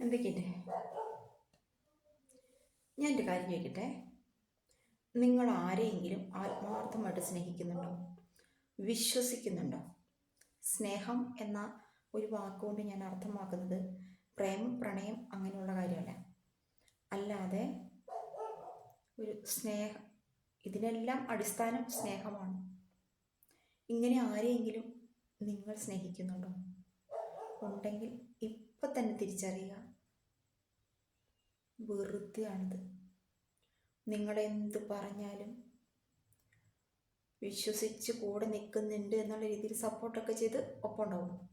എന്തൊക്കെയുണ്ട്? ഞാൻ ഒരു കാര്യം ചോദിക്കട്ടെ? നിങ്ങൾ ആരെയെങ്കിലും ആത്മാർത്ഥമായിട്ട് സ്നേഹിക്കുന്നുണ്ടോ? വിശ്വസിക്കുന്നുണ്ടോ? സ്നേഹം എന്ന ഒരു വാക്കുകൊണ്ട് ഞാൻ അർത്ഥമാക്കുന്നത് പ്രേമം പ്രണയം അങ്ങനെയുള്ള കാര്യമല്ല. അല്ലാതെ ഒരു സ്നേഹം ഇതിനെല്ലാം അടിസ്ഥാനം സ്നേഹമാണ്. ഇങ്ങനെ ആരെയെങ്കിലും നിങ്ങൾ സ്നേഹിക്കുന്നുണ്ടോ? ഉണ്ടെങ്കിൽ ഇപ്പം തന്നെ തിരിച്ചറിയുക. വെറുതെയാണിത്. നിങ്ങളെന്ത് പറഞ്ഞാലും വിശ്വസിച്ച് കൂടെ നിൽക്കുന്നുണ്ട് എന്നുള്ള രീതിയിൽ സപ്പോർട്ടൊക്കെ ചെയ്ത് ഒപ്പം ഉണ്ടാവും.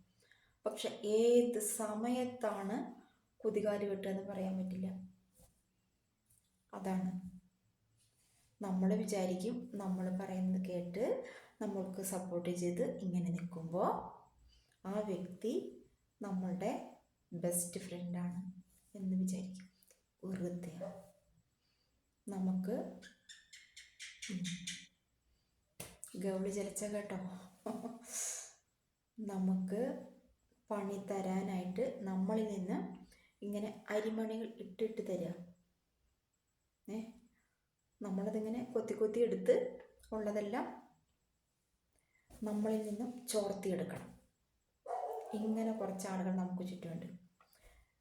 പക്ഷെ ഏത് സമയത്താണ് കുതികാൽ വെട്ടുകയെന്ന് പറയാൻ പറ്റില്ല. അതാണ്. നമ്മൾ വിചാരിക്കും നമ്മൾ പറയുന്നത് കേട്ട് നമ്മൾക്ക് സപ്പോർട്ട് ചെയ്ത് ഇങ്ങനെ നിൽക്കുമ്പോൾ ആ വ്യക്തി നമ്മളുടെ ബെസ്റ്റ് ഫ്രണ്ടാണ് എന്ന് വിചാരിക്കും. വെറുതെ. നമുക്ക് ഗൗളി ചലിച്ച കേട്ടോ. നമുക്ക് പണി തരാനായിട്ട് നമ്മളിൽ നിന്ന് ഇങ്ങനെ അരിമണികൾ ഇട്ടിട്ട് തരിക ഏ? നമ്മളതിങ്ങനെ കൊത്തി കൊത്തി എടുത്ത് ഉള്ളതെല്ലാം നമ്മളിൽ നിന്നും ചോർത്തിയെടുക്കണം ഇങ്ങനെ കുറച്ച് ആളുകൾ നമുക്ക് ചുറ്റുമുണ്ട്.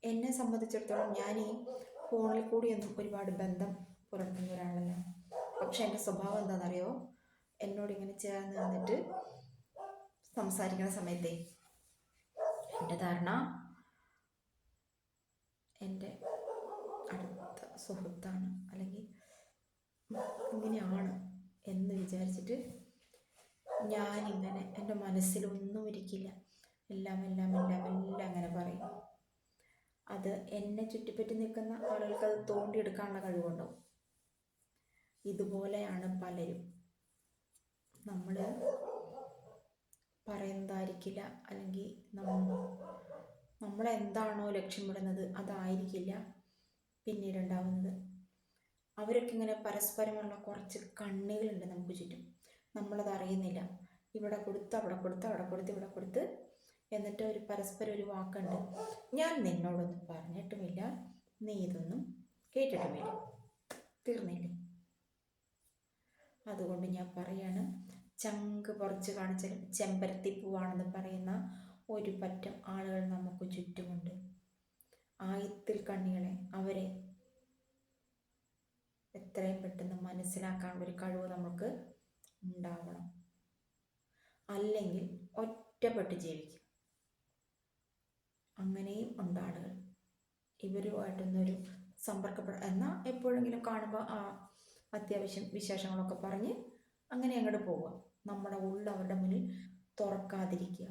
എന്നെ സംബന്ധിച്ചിടത്തോളം ഞാൻ ഈ ഫോണിൽ കൂടി ഒരുപാട് ബന്ധം പുലർത്തുന്ന ഒരാളല്ല. പക്ഷെ എന്റെ സ്വഭാവം എന്താണെന്നറിയോ? എന്നോട് ഇങ്ങനെ ചേർന്ന് നിന്നിട്ട് സംസാരിക്കുന്ന സമയത്തെ എന്റെ ധാരണ എന്റെ അടുത്ത സുഹൃത്താണ്. അല്ലെങ്കിൽ ഇങ്ങനെയാണ് എന്ന് വിചാരിച്ചിട്ട് ഞാനിങ്ങനെ എന്റെ മനസ്സിലൊന്നും ഇരിക്കില്ല. എല്ലാം എല്ലാം എല്ലാം എല്ലാം അങ്ങനെ പറയും. അത് എന്നെ ചുറ്റിപ്പറ്റി നിൽക്കുന്ന ആളുകൾക്ക് അത് തോണ്ടിയെടുക്കാനുള്ള കഴിവുണ്ടോ ഇതുപോലെയാണ് പലരും. നമ്മൾ പറയുന്നതായിരിക്കില്ല അല്ലെങ്കിൽ നമ്മൾ നമ്മളെന്താണോ ലക്ഷ്യമിടുന്നത് അതായിരിക്കില്ല പിന്നീടുണ്ടാവുന്നത്. അവരൊക്കെ ഇങ്ങനെ പരസ്പരമുള്ള കുറച്ച് കണ്ണുകളുണ്ട് നമുക്ക് ചുറ്റും. നമ്മളത് അറിയുന്നില്ല. ഇവിടെ കൊടുത്ത് അവിടെ കൊടുത്ത് അവിടെ കൊടുത്ത് ഇവിടെ കൊടുത്ത് എന്നിട്ട് ഒരു പരസ്പരം ഒരു വാക്കുണ്ട്. ഞാൻ നിന്നോടൊന്നും പറഞ്ഞിട്ടുമില്ല. നീ ഇതൊന്നും കേട്ടിട്ടുമില്ല. തീർന്നില്ലേ? അതുകൊണ്ട് ഞാൻ പറയാണ് ചങ്ക് പറിച്ച് കാണിച്ച ചെമ്പരത്തി പൂവാണെന്ന് പറയുന്ന ഒരു പറ്റം ആളുകൾ നമുക്ക് ചുറ്റുമുണ്ട്. ആയത്തിൽ കണ്ണികളെ അവരെ എത്രയും പെട്ടെന്ന് മനസ്സിലാക്കാനുള്ള ഒരു കഴിവ് നമുക്ക് ഉണ്ടാവണം. അല്ലെങ്കിൽ ഒറ്റപ്പെട്ട് ജീവിക്കും. ഉണ്ട് ആളുകൾ ഇവരുമായിട്ടൊന്നൊരു സമ്പർക്കപ്പെട എന്നാൽ എപ്പോഴെങ്കിലും കാണുമ്പോൾ ആ അത്യാവശ്യം വിശേഷങ്ങളൊക്കെ പറഞ്ഞ് അങ്ങനെ അങ്ങോട്ട് പോവുക നമ്മുടെ ഉള്ളവരുടെ മുന്നിൽ തുറക്കാതിരിക്കുക.